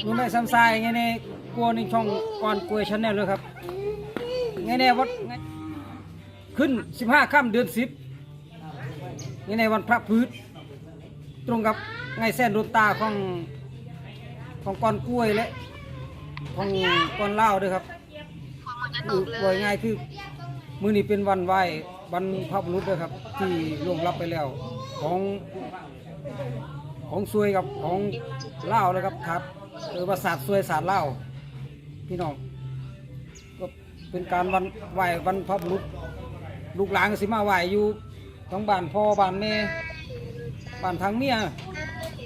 หนูไม่ซ้ำทรายไงเนี่ยกลัวในช่องก่อนกล้วยชาแนลเลยครับไงเนี่ยวัดขึ้นสิบห้าค่ำเดือนสิบไงในวันพระพืชตรงกับไงแส้นดวงตาของของก้อนกล้วยและของก้อนเหล้าด้วยครับกล้วยง่ายคือมือนี้เป็นวันไหว้วันพระบุรุษด้วยครับ ที่ล่วงลับไปแล้วของของซวยกับของเล่าวเลยครับครับ เออประสาทซวยศาสตร์เล่าพี่น้องก็เป็นการวันไหววันพระบุรุษลูกหลานก็สิมาไหวอยู่ทั้งบ้านพ่อบ้านแม่บ้านทางเมีย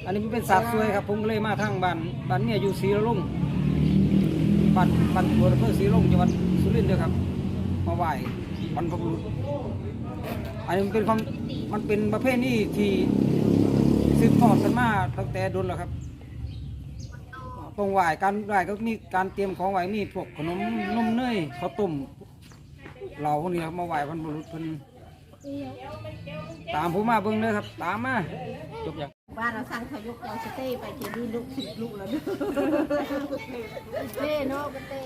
อันนี้มันเป็นศาสตร์ซวยครับผมก็เลยมาทางบ้านบ้านเมียอยู่ศรีละลุ่งบ้านบ้านตัวอำเภอศรีละลุ่งจังหวัดสุรินทร์เด้อครับ มาไหววันพระบุรุษอันนี้มันเป็นความมันเป็นประเภทนี้ที่สืบทอดกันมาตั้งแต่โดนแล้วครับ ตรงไหวการไหวก็มีการเตรียมของไหวมีพวกขนมนมเนยข้าวต้มเราพวกนี้ครับมาไหววันบุรุษพิ่นตามผมมาเบิ่งเลยครับ ตามมาจบอย่างบ้านเราสั่งเขายกเราสเต้ไปเจดีลูกสิบลูกแล้วเต้เนาะก็เต้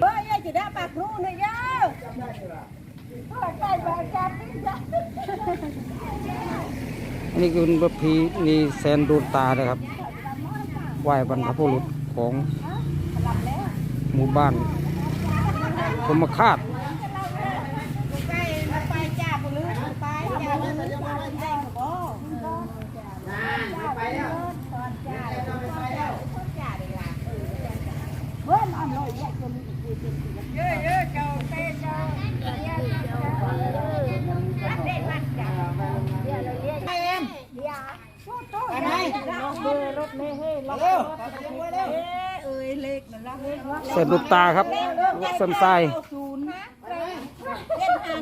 เฮ้ยจะได้ปากรูนะยาพ่อใจบาจับนี่จ้ะ อันนี้คือประเพณีแซนโดนตานะครับไหวบรรพบุรุษของหมู่บ้านพมคาด ไปไปจ้าบุลือไปจ้าบุลือมาได้บ่ไปแล้วตอนจ้าไปแล้วจ้าดีล่ะเฮ้ยนอนเลยแยกจนเยอะเยอะเจ้าเต้เจ้าเรียนเจ้าเด็กมันจ้าเรียนเรียนเอ็มเดี๋ยวไปไหนล็อกเบอร์รถเลยเฮ้ยล็อกเร็วเร็วเอ้ยเลขมันล็อกเลขล็อก แสนโดน ตาครับสันทราย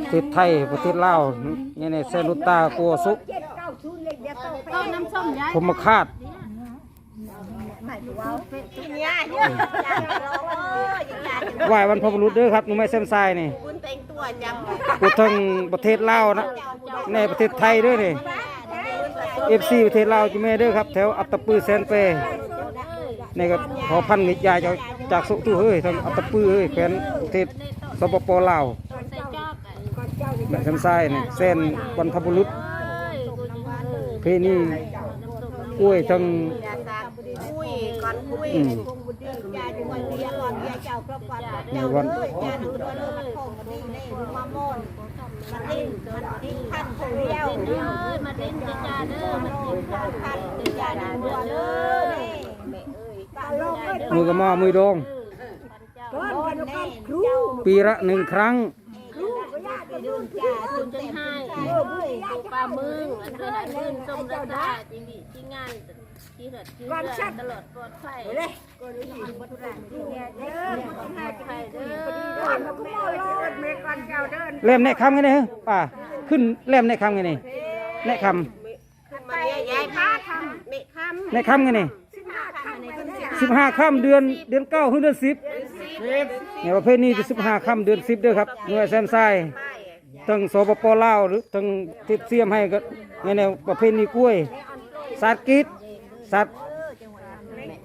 ประเทศไทยประเทศลาวนี่ในแสนโดนตากัวสุต้มมาคาตกินยาเยอะยาร้องเออยังยาจะไหววันพบรุษด้อครับหนูไม่เส้นทรายนี่คุณแต่งตัวจำพูทั้งประเทศลาวนะในประเทศไทยด้วยนี่เอฟซีประเทศลาวจิเมเด้อครับ แถวอัตตปือแซนเป นี่ก็พอพันนิจยายจากจากสุตุเฮ้ยทางอัตตปือเฮ้ยแขวนประเทศสปปลาวแม่เส้นทรายนี่เส้นวันพระบุรุษเพนี่กล้วยทั้งยาตาคุยก่อนคุยอืมคงบุญยาจะวันเรียก่อนเรียเจ้าครอบก่อนในเจ้าวันเลยยาดูด้วยเลยมันคงมันนี่นี่มาโมนมันดิ้นมันดิ้นพันคงเดียวเด้อมาดิ้นจะจาเด้อมันดิ้นพันพันจะจาดูด้วยเลยแม่เอ้ยตา ลงเลยมือกระหมอมือโดง ก้อนกันแน่ครูปีละหนึ่งครั้งดูจ่าจุนจนให้ดูปลามึงอันเดอร์ลื่นส้มระดาจริงดิที่งานที่เหือดที่เหือดตลอดปลอดภัยเลยก็รู้อยู่บนทุรันที่เนี่ยเด้อปลอดภัยเด้อแล้วก็มอรอดเมก่อนเจ้าเดินเล่มในคำไงเนี่ยป่าขึ้นเล่มในคำไงนี่ในคขึ้นมาเนี่ยยายป้าทำเมคำำในคำไงนี่สิบห้าคำในคนเสีย สิบห้าค่ำเดือนเดือนเก้าถึงเดือนสิบในประเภทนี้จะสิบห้าค่ำเดือนสิบเด้อครับหน่วยแซมไซทั้งสปปลาวหรือทั้งทิศเสียมให้ก็ในแนวประเภทนี้กล้วยสัตว์กิดสัตว์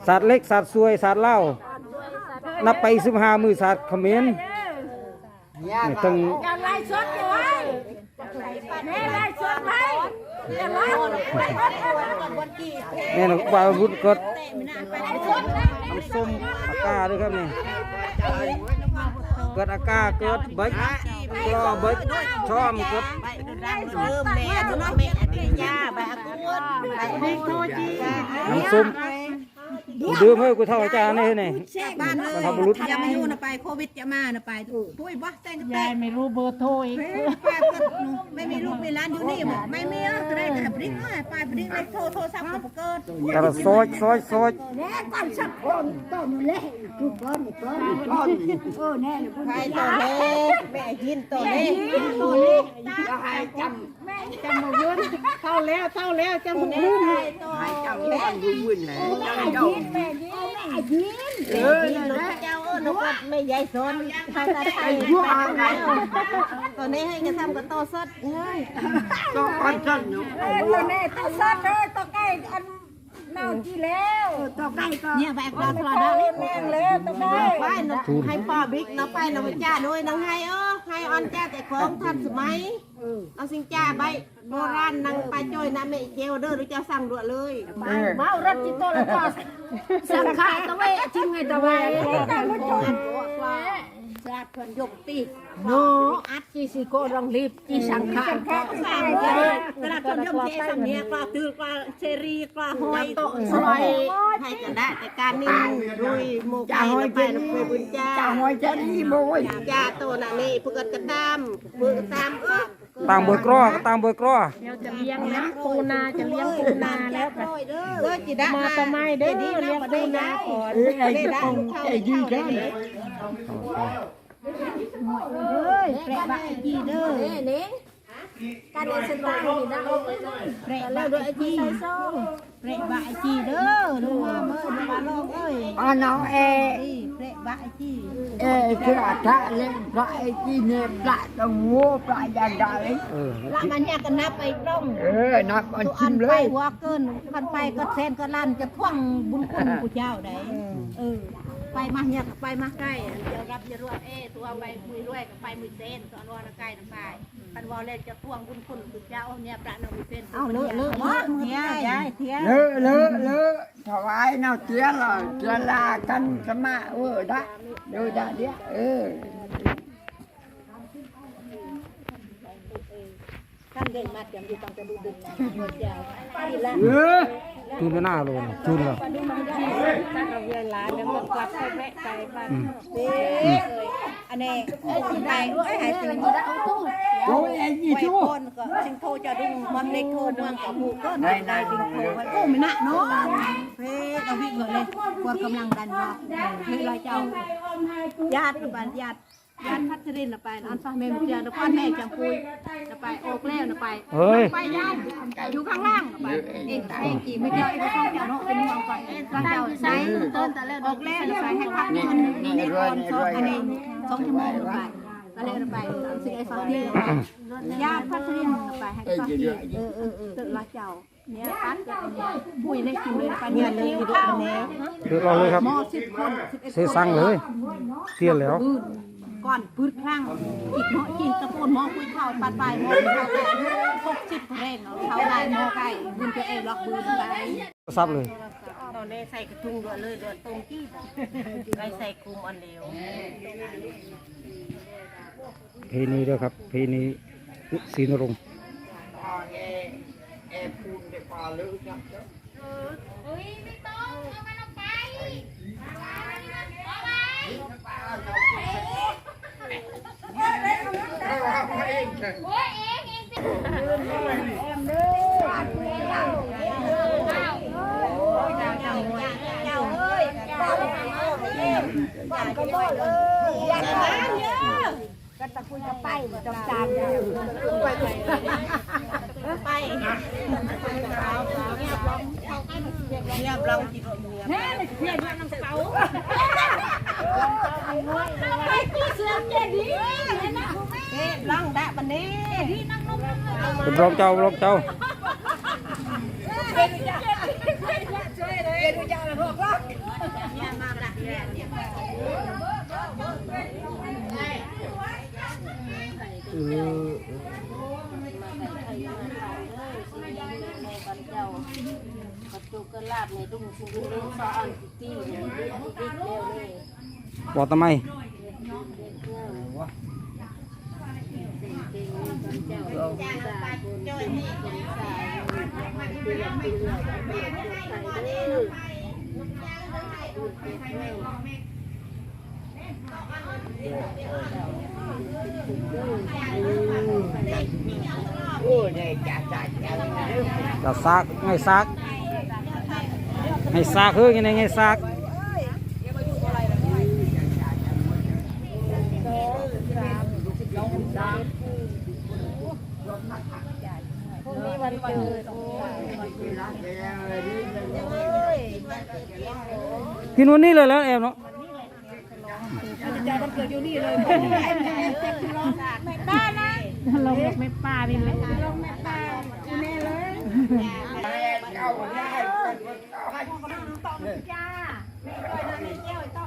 สัตว์เล็กสัตว์สวยสัตว์เล่านับไปสิบห้ามือสัตว์เขมิ้นทั้งอย่าไล่สดไว้ไล่สดไว้ อย่าไล่วันกี่นี่นะวาวุธก็ไปไล่สดนะน้ำส้มอากาด้วยครับนี่เกิดอากาเกิดเบิกกรอเบิกช่อมเกิดเออแม่ดูน้องแม่ดีจ้าบา กูดบากูดโทจีน้ำส้มดื่มให้กูเท่าอาจารย์นี่นี่บ้านเลยบรรพบุรุษ อย่ามาอยู่นะไปโควิดจะมานะไปปุ้ยบ่แต่งแต่ยายไม่รู้เบอร์โทรอีกป้าก็ไม่มีลูกมีร้านอยู่นี่หมดไม่มีอะได้แต่ปริ้งอะไปปริ้งเลยโทรโทรศัพท์กับเกิดแต่ละซอยซอยซอยแน่ก่อนสักคนต้นเล่ทุกคนต้นต้นเออแน่เลยใครตัวเล็กแม่ยินตัวเล็กตัวเล็กจะให้จำแม่จำมาเวินเท่าแล้วเท่าแล้วจำมาลืมให้ตัวห้จำแม่ยินแม่ยินแม่ยินเออยินเจ้าเออนกไม่ใหญ่สนเขาจะไทยยั่วแล้วตอนนี้ให้กระทำกับโตสดเฮ้ยก็อันนั้นอยู่ตัวนี้โตสดเลยตัวใกล้อันเน่าจีแล้วตัวใกล้ก็เนี่ยแบบเราพอได้แม่งแล้วตัวใกล้ไปให้ป้าบิ๊กนะไปนะจ้าด้วยนังให้เออให้ออนจ้าแต่ของทันสมัยเอาสิงจ้าใบ โบราณนังไปจ้อยนะแม่เจวเด้อหรือจะสั่งด่วนเลยเมารถจิโตแล้วก็สังขารตะเวจิ้งไงตะเวชาติคนยกตีโนอัดจีสิโกรังรีบจีสังขารก็สั่งเลยตลาดคนยกเจสังเนี่ยกลาตือกลาเชรีกลาหอยโตสลอยให้กันได้แต่การนี้รุยโมกไปแล้วไปแล้วไปบุญจ้าจ่าหอยจะนี่บ่ยจ้าโตน่ะนี่พวกกันกระดามพวกตามออก ตางเบยกรอก็ตางเบยกรอเดี๋ยวจะเลี้ยงนะปูนาจะเลี้ยงปูนาแล้วก็จิดามาทำไมเด้อเลี้ยงปูนาก่อนเอ้ยไอ้กระปงใจดีกันเฮ้ยแปรบะจีเด้อ การเรียนสบายนี่นะแปรแล้วด้วยจีแปรบะจีเด้อดูว่าเมื่อดูว่าลองเอ้ยอันน้องเอนี่แปรบะจีเอคืออาทะเล่นปลาไอจีเนี่ยปลาตะงูปลาอย่างใดละมันเนี่ยกันนับไปตรงเออนับอันตัวชิอัมนเลไปยหัวเกินกันไปก็เซนก็ลั่นจะพ่วงบุญคุณกูเจ้าได้เออ ไปมาเนี่ยไปมาใกล้เดี๋ยวรับจะรวดเอตัวไปมือรวยกับไปมือเซนตอนวันใกล้นะไปคันวอลเล่นจะพ่วงบุญคุณกูเจ้าเนี่ยพระนมือเซนเอาเลอะเลอะเลอเทียยายเทียเลอะเลอะเลอะถวายเนาเตี้ยละเตี้ยลากันสมาเออได้ดูได้เดียเออท่านเดินมาเตรียมอยู่ตังจะดูดึงนะเจ้าไปละ จูนไปหน้าเลยนะจูนแล้วเอาเวลาเดี๋ยวมันกลับไปแวะไปบ้านเด้อันนี้ไอ้ที่ไหนไอ้หายตื่นอยู่แล้วเอาตู้โอ้ยไอ้ยี่ไว้ชู้คนก็ชิงโทจะดุงมันเล็กโทเมืองกับหมู่ก็ได้ได้ดิงโทไว้โอ้ไม่น่ะเนาะเฮ้ยเอาวิ่งเลยควรกำลังดันว่าเฮ้ยลอยเจ้าญาติบ้านญาติ ญาติพัชรินละไปอันฟ้าแม่เจียนพ่อแม่จังปุยละไปโอกแล้วละไปเฮ้ย ไปญาติอยู่ข้างล่างละไปเองเองกี่ไม่เจ้าไอ้ข้างเจ้าเนาะเป็นมองก่อนเองเจ้าใช้ต้นแต่แล้วออกแล้วละไปให้พักมันนี่ก่อนสองอันนี้สองชั่วโมงละไปก็เลยละไปสิไอ้สองที่ญาติพัชรินละไปให้ฟังเออเออเออตึกละเจ้าเนี่ยปัดปุยเลยกินเลยไปเนี่ยเลยกินข้าวเนี่ยเดือดร้อนเลยครับหม้อสิบคนสิบเอ็ดเสียสั่งเลย เตี้ยนแล้วปืน ก่อนปืนครั้งอีกหม้อกินตะโกนหม้อคุยเข้าปัดไปหม้อคุยข้าหกสิบแรงเขาได้หม้อไก่บุญตัวเองล็อกปืนไปซับเลยตอนนี้ใส่กระทุงด้วยเลยด้วยตรงกี้ไปใส่คุมอันเดียวเพนี้ด้วยครับ เพนีศรีนรงค์เอพูนได้ปลาลึกนะเจ้าเอ้ยบ้านก็ บ่เลยอยากมาเยอะก็ตะคุยกับไปจำจานไปไปเงียบลงจิตเงียบเงียบน้ำเสาไปกูเสื่อมเจดีเก็บ ล่องได้บันนี้ที่นั่งนมเป็นรองเจ้ารองเจ้าเนี่ยมาละเนี่ยเนี่ยเออประตูกระลาบในดุ้งชุงดุ้งซ้อนตีเนี่ยดิ๊กดิ๊กเร็วเลยบอกทำไม โอ้ยเนี่ยจ่าจ่าจ่าจะซากไงซากไงซากเฮ้ยไงไงซากพรุ่งนี้วันเกิดกินวันนี้เลยแล้วแอมเนาะใจมันเกิดอยู่นี่เลยไม่ป้านะลงแบบไม่ป้านี่เลยลงแม่ป้าอีแม่เลยเอาได้จ้าไม่ค่อยนะแม่เจ้าไอ้ต้องกินจ้าไอ้คนที่วันพลุษในปนแม่รังโดยโตเลยอย่าลำพังเจ้าให้ปอบบิดพิจารณาให้ก็มาเน่เจ้าไปจอยนะปีเหี้ยวเมาเดียวจบเลยนะอ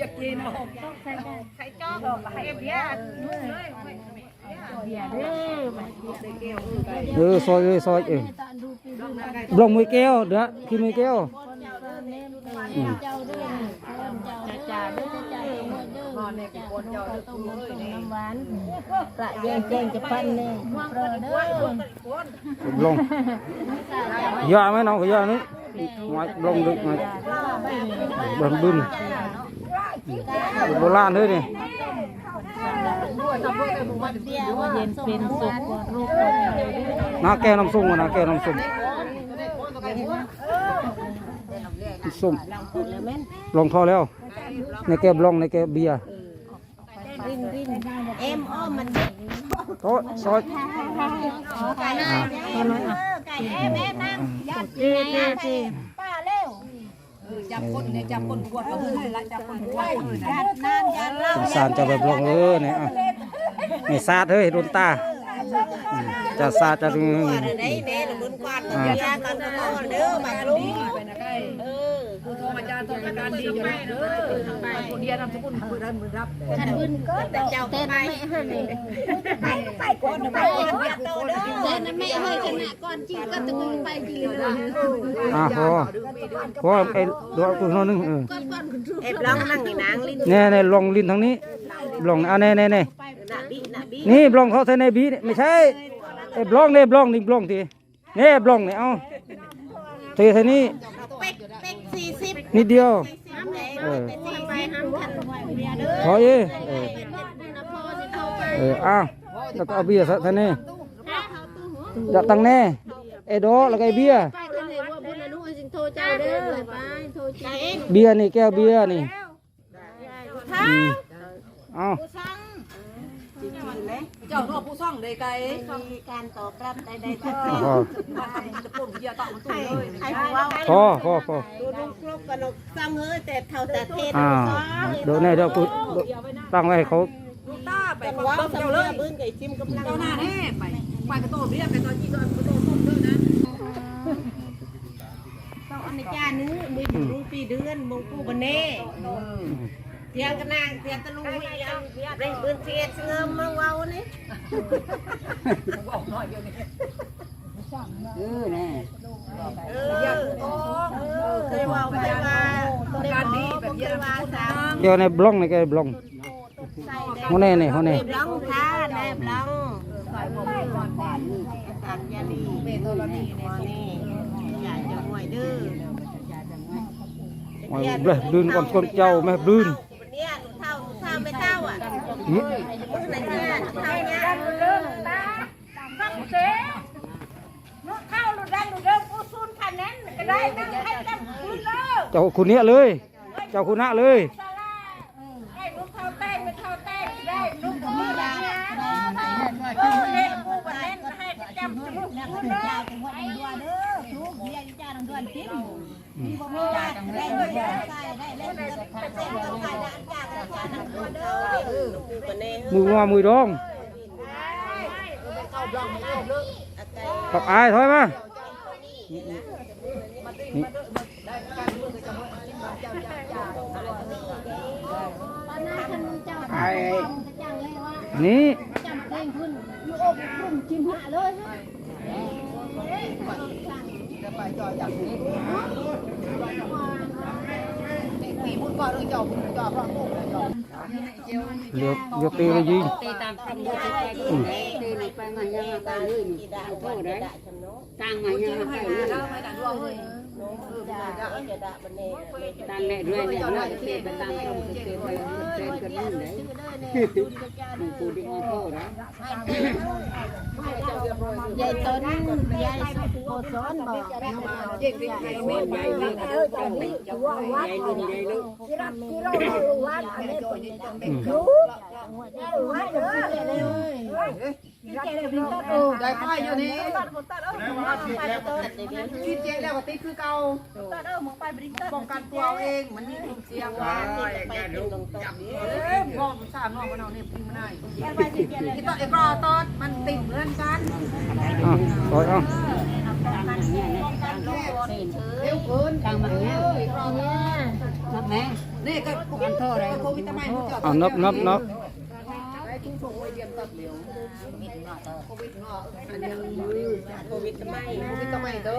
ยากกินใครจ้องเก็บเบี้ยเลยเบียร์เด้อเออซอยเออซอยเออบลงมือแก้วเด้อขี้มือแก้วอืมจ้าจ้าเด้อจ้าเด้อ นอนในกี่คนเจ้าเด้อต้มน้ำต้มน้ำหวานประแยงแจงจะปั้นเน่เปรอเด้อลงยาไหมน้องขยานี่มาลงดึกมาบนบึนโบราณเลยนี่เย็นเป็นสุขรูป น้าแก้น้ำส้มก่อนนะแก้น้ำส้มส้มลงพอแล้ว ในแก้บลงในแก้เบียร์เอ็มอ้อมมันโต๊ะซอยไก่นะไก่เอ็มเอ็มนั่งยัดเด้เด้เด้ป้าเร็วจับคนเนี่ยจับคนปวดก็คือให้ละจับคนปวดยัดนานยัดเล่าสงสารจะแบบลงเออเนี่ยอะนี่ซาดเฮ้ยโดนตาอืมจะซาดจะอืมได้แม่ลุ้นกวาดต้องยากันก็เด้อมา ลุงไปนะใกล้ผู้โทรมาจารย์ต้องการดีอยู่เด้อไปคนเดียวนามสกุลมือรันมือรับขันบึนก็แต่เจ้าไปไปไปไปก่อนไปก่อนโตเด้อแต่นั่นไม่เฮ้ยขนาดก่อนจริงก็ตะกุนไปจริงเลยอะพอพอไอ้ดอกตัวนึงเออเอ็บลองนั่งนี่นางลิ้นแน่แน่ลงลิ้นทางนี้ลงอะแน่แน่แน่น่ะบิน่ะบินี่บลองเขาใส่ในบีนี่ไม่ใช่ไอ้บลองนี่บลองนี่บลองทีนี่บลองนี่เอาเทใส่นี่ นิดเดียวเออสี่ไปห้ามทันเด้อพอเอ้เออเอออ้าวแล้วก็เอาเบียร์ใส่นี่อย่าตั้งแน่ไอ้ดอแล้วก็ไอ้เบียร์ไปกันเลยว่าบุญอนุสิงโทเจ้าเด้อเลยไปโทจริงเบียร์นี่แก้วเบียร์นี่ท่าอืมเอาสั่ง เจ้าโน้ผู้ซ่องเลยไกลมีการตอบรับใดๆก็พอมาทำจะปุ่นเดียวต่อมันตุ้ให้เลยให้ผู้ว่าพอพอพอดูลูกครบกันซ้ำเฮ้ยแต่เท่าแต่เทศอ่าเดี๋ยวแน่เดี๋ยวกูตั้งไว้ให้เขาลูกตาไปเป็นบอกว่าเจ้าสำเลเร็ยจบึ้งไก่ชิมกำลังเจ้าหน้าแน่ไปไปกระโตเรียกไปตอนที่ก็กระโตต้มด้วยนะต้องอันจานนึงมือรู้ปีเดือนมงกูบันเน่เตี ยงกันนางเตียงตะลุยยังเร่งปืนเทียดเงิมมาว้าวนี่บอกหน่อยเดียวนี้เออแน่เออเคยว่าไปว่าเคยว่าเคยว่าสามแก้วในบลองในแก้วบลองหัวแน่นี่หัวแน่บลังท่าแนบลังตักยาลีเบโตลนีมอนี่อยากจะห่วยดื้อเอาเลยดืนก่อนคนเจ้าแม่ดืนเนี่ย เนี่ยหนูเท่าเนี่ยเริ่มตาฟังเสียหนูเท่าหนูดันหนูเริ่มกูซูนคะแนนก็ได้นั่งให้จำคืนเลย เจ้าคุณเนี้ยเลย เจ้าคุณนะเลย ซาลาให้ลูกเท่าแต้มไม่เท่าแต้มได้ลูกมือละเออเล่นกูกันเล่น ให้จำคืนเลยมืองอมือดองกับอายถอยมานี่นี่ปีมุดก่อนเจ้าเจ้าพระมุกเจ้าเดี๋ยวเดี๋ยวตีเลยยิงตีตามคำพูดไปตีนี่ไปมายังไปเลยนี่โทษได้ตั้งมายังไปเลยแล้วไม่ดันร่วงเลย ตั้งแน่ด้วยเนี่ยด้วยเตะไปตามคำเตะไปเตะกันนู่นเลยมึงกูดีมาโทษนะยายต้นยายโคสอนบอกเด็กเด็กไทยแม่ใหญ่เลยเออจังนี่จังยายลุงยายลุงที่เราที่เรารู้ว่าอันนี้จอยอืม ได้ไฟอยู่นี่คิดเจ๊แล้วก็ติดคือเก่าป้องกันตัวเองมันมีกลุ่มเสี่ยงว่าเอ้ยบอกสามน้องมันเอาเนี่ยพิมพ์มาได้ที่ต้นเอกรอต้นมันติ่มเพื่อนกันอะซอยเอาเร็วเกินกลางมันเนี่ยนับแม่นี่ก็กันโทษอะไรโควิดทำไมมึงจอดเอานับนับนับ ไปทุ่งส่งไว้เดียมตัดเหลวโควิดเนาะอันนี้โควิดทำไมโควิดทำไมเดิ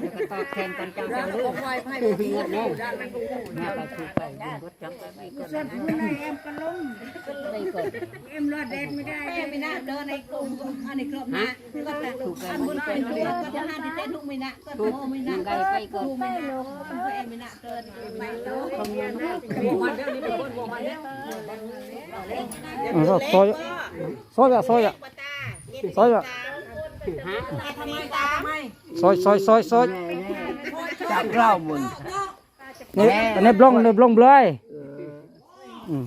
แล้วก็ตอบแทนกันจังจังลูกไฟไฟบ่มีเนาะแม่ไปถูกไปดึงรถจังไปไม่ก็ได้ไม่ก็เอ็มรอดเด็ดไม่ได้ไม่น่าเดินในกลุ่มอันนี้ครบนะก็แต่ถูกไปอันหมบุดญไปเป็นเรื่เรื่ออยงก็ห้าที่เต้นทุกมินะก็ถูโตกมิยันะงไงไปก็ไม่ลงก็เอ็มมินะเกินไปโตคำนวณให้บ่มันเด้อนี่เป็นคนบ่มันเด้อเอาซอยซอยอะซอยอะซอยอะ ทำไมตาทำไมซอยซอยซอยซอยจับเล่าบุญนี่อันนี้บล้องนี่บล้องเบลอยอืม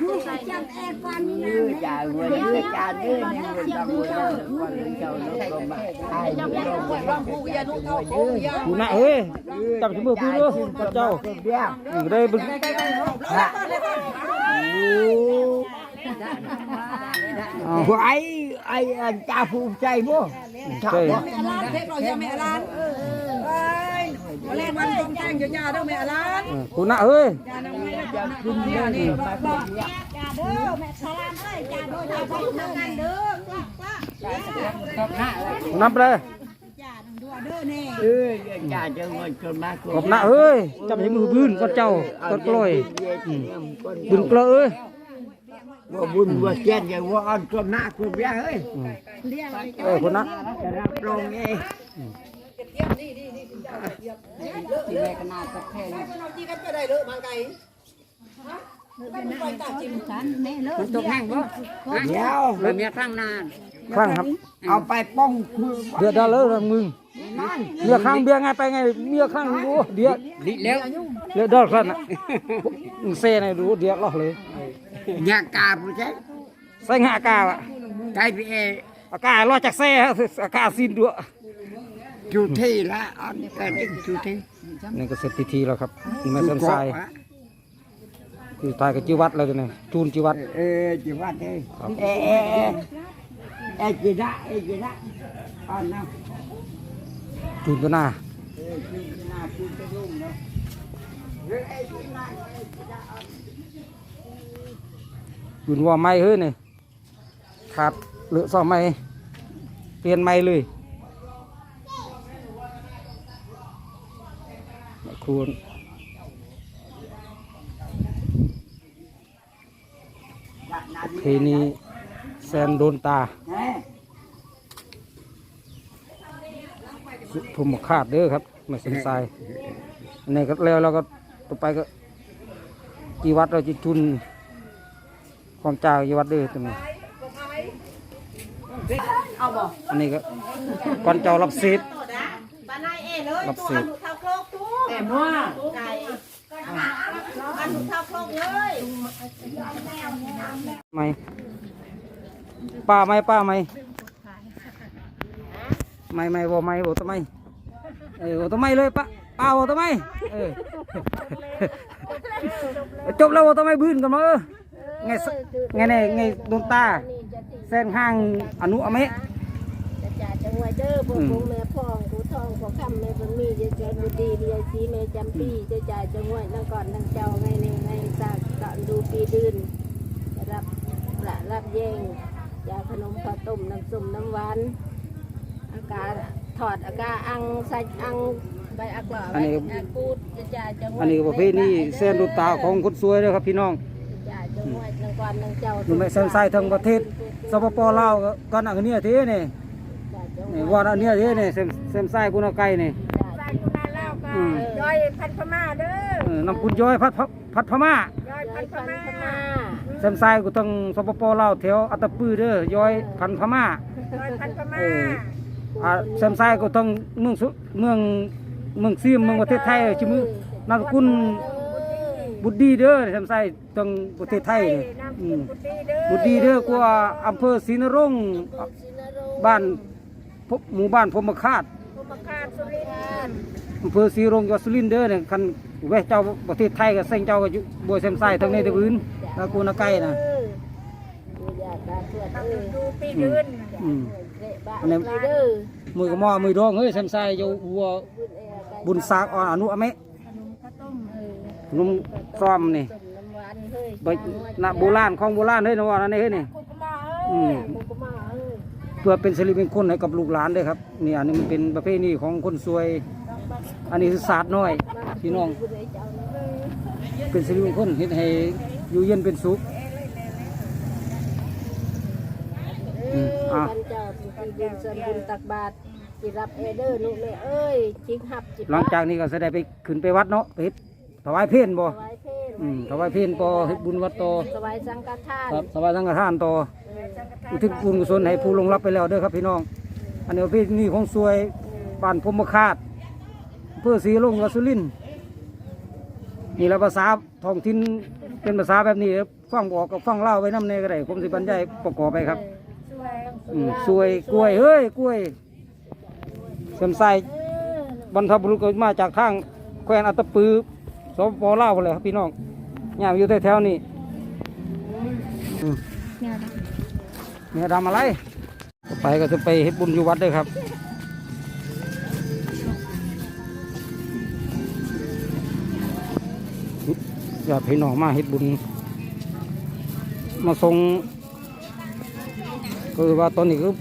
ยืดจ่ายเงินยืดจ่ายยืดเงินบางวันวันเจ้าลูกก็มาไอ้ลูกก็มาร้องผู้ยานุเท่าโอ้ยากูน่ะเอ้ยจับมือพี่ด้วยกับเจ้าเบี้ยอืมได้บึงไอ้ ไอ้จ่าภูมิใจบ่ใช่แม่อลานเทพเราอย่าแม่อลานเอ้ยมาเล่นวันต รงแจ้งอย่ายาเด้อแม่อลานอืมกูน่ะเอ้ยยาน้ำไม่ได้ขึ้นเนี่ยนี่บอกจ่าเด้อแม่สลามเอ้ยจ่าโดยจ่าไปทำงานเด้อนับเลยจ่าดัวเด้อนี่เออจ่าจะเงินจนมาขอบหน้าเอ้ยจับให้มือบื้นก็เจ้าก็กล้อยบึงเกลอเอ้ยว่าบุญว่าเสียนอย่างว่าอ่อนจนหน้าคุณเบี้ยเฮ้ยเอ้ยคนนั้นจะรับรองเองที่แม่ก็น่าจะแค่นี้เอาจีกันไปได้เลยมาไกลไม่ไปตาจิ้มมันตกแห้งบ่เดี๋ยวมันมีข้างนานข้างครับ เอาไปป้องคือเดือดดาเลยนะมึงเมียข้างเบียร์ไงไปไงเมียข้างดูเดี๋ยวดิแล้วเดือดดอลขั้นอะมึงเซ่ไหนดูเดี๋ยวล็อกเลย ยากาผู้ใช้ใส่งาอากาศอะไกพีเออากาศรอจากเซ่ฮะอากาศสิ้นด้วยจุที่ละอันนี้ก็ดิ้งจุที่นี่ก็เสร็จพิธีแล้วครับนี่มาเส้นทรายคือตายกับจีวัดแล้วเนี่ยจูนจีวัดเออจิวัดเอ้เอเอเอเอจิระเอจิระอันนั้นจูนตัวหน้าเออจิระจุจะยุ่งเนาะเออเอจิระจูน ว่าไม่เฮ้ยนี่ขาดหลือสองไม่เปลี่ยนไม่เลยควรเพนีแซนโดนตาทุ่มคาดเด้อครับไมาเส้นทรายอันนี้ก็แล้วเราก็ต่อไปก็จีวัดเราจะจุน ของเจ้าจีวัดเด้อตัวนี้เอาบ่อันนี้ก็ก่อนเจ้ารับเศษรับเศษแต่มั่วไหมป้าไหมป้าไหมไม่ไม่บ่ไม่บ่ทำไมเออบ่ทำไมเลยป้าป้าบ่ทำไมเออจบแล้วบ่ทำไมบื้นกันมาเออ ไงสไงไงไงดวงตาเส้นข้างอนุอเมะจะจ่าจังหวัดเด้อพวกคงแม่พ่องผู้ทองผู้คำแม่บุญมีเจเจบุดีเบียสีแม่จำปีจะจ่าจังหวัดนครนังเจ้าไงในในสากสอนดูปีดืนจะรับประรับแยงยาขนมข้าวต้มน้ำส้มน้ำหวานอากาศถอดอากาศอังใส่อังไปอักหล่ออันนี้ไปอักกูดจะจ่ายจังหวัดอันนี้ก็ประเพณีเส้นลูกตาของคนสวยเด้อครับพี่น้อง จ่ายจังหวัดจังหวัดจังเจ้าหนูไม่เส้นสายทั้งประเทศสปปลาวก็กันอันเนี้ยเท่นี่นี่ว่าอันเนี้ยเท่นี่เส้นเส้นสายกุนเอาไก่นี่ใส่กุณาเล่าก็อืมย่อยพันพม่าเด้อเออน้ำคุณย้อยพัดพพัดพม่าย่อยพัพันนพพม่าม่าเส้นสายกูต้องสปปลาวแถวอัตตปือเด้อย้อยพันพม่าย่อยพันพม่าเอออ่าเส้นสายก็ต้องเมืองสุเมืองเมืองซีมเมืองประเทศไทยชื่อมือนามสกุล บุตรดีเด้อเส้นสายต้องประเทศไทยนี่น้ำอืกินมบุตรีเด้อบุตรดีเด้อกว่าอำเภอศรีนรงค์บ้านพบหมู่บ้านพรหมคาตภูมิคาสุรินทร์อำเภอศรีนรงค์จังหวัดสุรินทร์เด้อเนี่ยคันแวะเจ้าประเทศไทยกับเส้นเจ้าก็อยู่บัวเส้นสายทางในตะพื้นนากูนาไก่นะเออมีญาติตาเพื่อนเออดูปีเดือนอืมเละบ้านไปเด้อมือก็มอมือดองเฮ้ยเส้นสายอยู่วัวบุญเอ๋ไก่บุญสากอ่อนอนุอเมะ ขนมข้าวต้ม เออ นุ่มซ้อมนี่ต้มน้ำหวานเฮ้ยไปนะโบราณของโบราณเฮ้ยนะว่านั่นเฮ้ยนี่กุกมาเอ้อืยมหมูกมาเอ้ยเพื่อเป็นสิริมงคลให้กับลูกหลานเด้วยครับนี่อันนี้มันเป็นประเพณีของคนสวย อันนี้คือศาสตร์น้อยพี่น้องบุญเอ๋เจ้าเอ้ยเป็นสิริมงคลเฮ็ดให้อยู่เย็นเป็นสุขเออท่านเจ้าที่บุญส่วนบุญตักบาตรจิรับเอเดอร์ลูกแม่เอ้ยจิกหับจิหลังจากนี้ก็จะได้ไปขึ้นไปวัดเนาะไปเฮ็ด ถวายเพลบ่ถวายเพลอืมถวายเพลต่อเฮ็ดบุญวัดต่อถวายสังฆทานครับถวายสังฆทานต่อเอออุทิศบุญกุศลให้ผู้ลงรับไปแล้วเด้อครับพี่น้อง อันนี้ประเพณีของสวยบ้านพรหมคาตอำเพื่อศรีลงวัดสุรินทร์นี่แหละภาษาท้องถิ่นเป็นภาษาแบบนี้ฟังบออกกับฟังเล่าวไว้น้ำในก็ได้ผมสิบรรยายประกอบไปครับสวยอืมสวยกล้วยเฮ้ยกล้วยเสมใส่บรรพบุรุษก็มาจากทางแคว้นอัตตปือ สปปลาวเลยครับพี่น้องย่ามอยู่แถวๆนี้เนี่ยทำอะไรไปก็จะไปเฮ็ดบุญอยู่วัดเลยครับอยากพี่น้องมาเฮ็ดบุญ มาส่งคือว่าตอนนี้คือ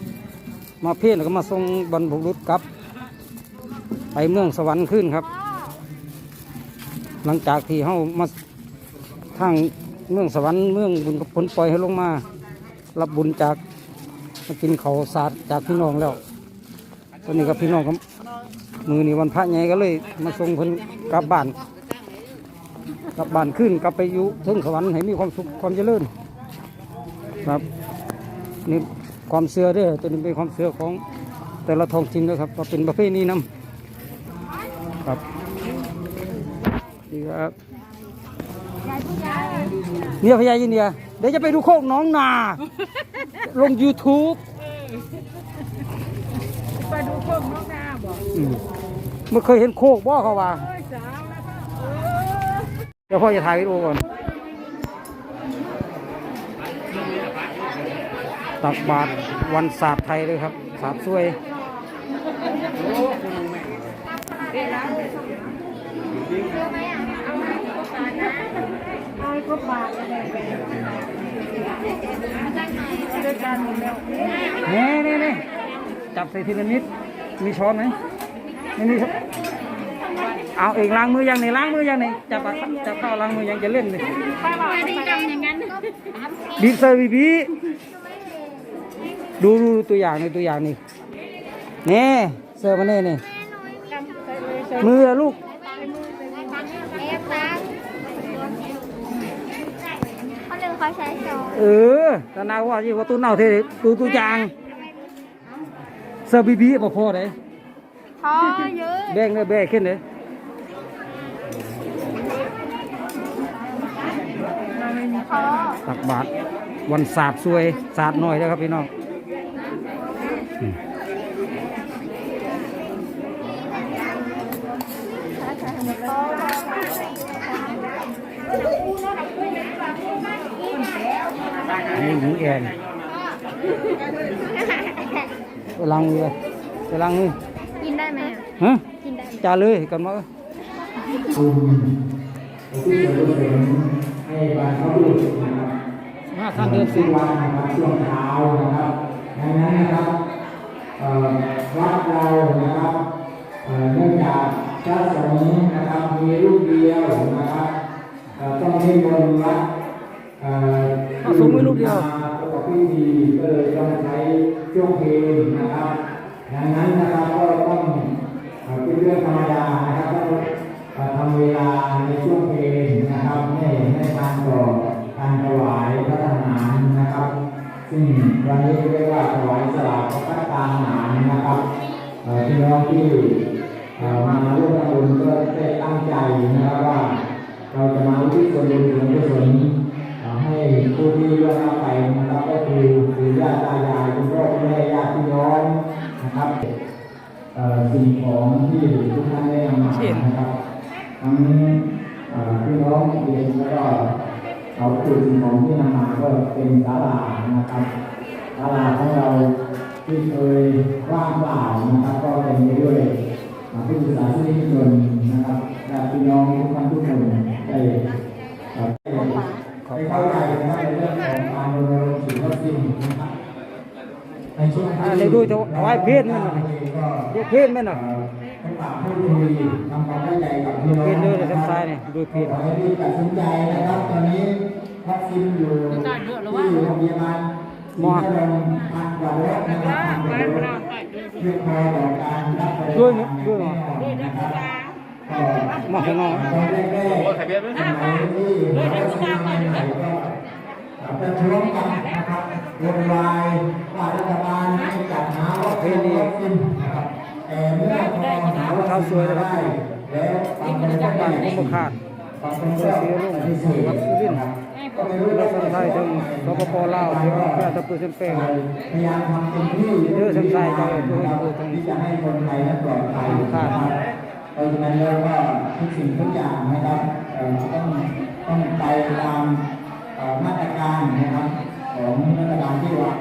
มาเพี้ยนก็มาส่งบรรพบุรุษกลับ ไปเมืองสวรรค์ขึ้นครับ หลังจากที่เขามาทางเมืองสวรรค์เมืองบุญกับผลปล่อยให้ลงมา รับบุญจากมากินเขาสาดจากพี่น้องแล้วตอนนี้กับพี่น้องครับมือนี่วันพระใหญ่ก็เลย มาส่งเพิ่นกลับบ้านกลับบ้านขึ้นกลับไปอยู่ถึงสวรรค์ให้มีความสุขความเจริญครับนี่ความเชื่อเด้อตัวนี้เป็นความเชื่อของแต่ละท้องถิ่นนะครับก็เป็นประเพณีนำครับ นี่ครับเนี่ยพญายินเดียเดี๋ยวจะไปดูโคกหน้องนา ลง YouTube ไปดูโคกน้องนาบอกอืมเมื่อเคยเห็นโคกบ่เขาว่าเอ้ยสาวแล้วก็เออเดี๋ยวพ่อจะถ่ายวิดีโอก่อนตักบาตรวันศาสตร์ไทยเลยครับศาสตร์ช่วย เอาก็ปากอะไร ด้วยกันนี่นี่นี่จับใส่ทีละนิด มีช้อนไหมไม่มีครับเอาเองล้างมือยังนี่ล้างมือยังนี่จับปจับข้าวล้างมือยังจะเล่นเลยไปบอกไปทำอย่างนั้นบีบเซอร์บีบีดูดูตัวอย่างนี่ตัวอย่างนี่นี่เซอร์มาเน่นี่มือลูก เขาลืมเขาใช้โซ่เออตานาว่าที่ว่าตัวเน่าเท่ตัวตัวอย่างเซอร์บีบีบ่พอเลยท้อเยอะแบ่งเลยแบ่งขึ้นเลยท้อตักบาทวันศาสตร์สวยศาสตร์น้อยนะครับพี่น้อง นี่หมูแอนไปล้างมือเลยไปล้างมือกินได้ไหมอะฮะกินได้จ่าเลยกันมาให้บรรพบุรุษนะครับห้าทางเดินสิทุกวันนะครับช่วงเช้านะครับดังนั้นนะครับเอ่อวัดเรานะครับเอ่อเนื่องจากพระสงฆ์นะครับมีรูปเดียวนะครับเอ่อต้องนิมนต์วัด เอ่อพระสงฆ์มีรูปเดียวมาประกอบพิธีก็เลยต้องใช้ช่วงเพลงนะครับดังนั้นนะครับก็ต้องเอ่อเป็นเรื่องธรรมดานะครับต้องเอ่อทำเวลาในช่วงเพลงนะครับให้ให้ทานต่อการถวายพระทหารนะครับ ซึ่งวันนี้เรียกว่าถวายสลากพระพัฒตาหารนะครับพี่น้องที่เอ่อมาร่วมทำบุญก็ได้ตั้งใจนะครับว่าเราจะมาที่ส่วนบุญส่วนกุศลเอ่อให้ ผู้ที่ร่วงรับไปนะครับก็คือปู่ย่าตายายคุณพ่อคุณแม่ญาติพี่น้องนะครับสิ่งของที่ทุกท่านได้นำมานะครับทั้งพี่น้องเองแล้วก็เอาคือสิ่งของที่นำมาก็เป็นศาลานะครับศาลาของเราที่เคยว่างเปล่านะครับ ก็เป็นไปด้วยผู้ศึกษาที่นิชนนะครับญาติพี่น้องทุกท่านทุกคนได้ ได้เข้าใจนะครับในเรื่องของการรณรงค์ฉีดวัคซีนนะครับในช่วงอ่าเลยดูถวายเพศมันหน่อยดูเพศมันหน่อยเอ่อให้ฝากพูดคุยทำความเข้าใจกับพี่น้องเพศเลยนะทางคซ้ารัยบเนี่ยดูเพศขอให้รีบตัดสินใจนะครับตอนนี้วัคซีนอยู่ที่โรงพยาบาลหมอที่โรงพยาบาลพันกว่าโดสนะครับพันกว่าโดสเพียงพอต่อการรับบริด้วยกาไหมรด้วยเหรอ หมอข้างนอกตอนแรกๆสมัยที่เราซื้อมาใหม่ๆก็ประท้วงกันนะครับวนวายว่ารัฐบาลจัดหาวัคซีนวัคซีนนะครับแต่เมื่อพอหาวัคซีนได้แล้วบางคนก็บ้านไม่ผมบ่ขาดบางคนก็ปฏิเสธวัดสุรินทร์ก็ไม่รู้เราว่าคนไทยทั้งสปปลาวที่ว่าแค่ตะปือเส้นแป้งพยายามทำเต็มที่เยอะทั้งไทยทั้งเพื่อนเพื่อนทั้งที่จะให้คนไทยนั้นปลอดภัยครับ เพราะฉะนั้นแล้วก็ทุกสิ่งทุกอย่างนะครับต้องต้องไปตามมาตรการนะครับของมาตรการที่วาง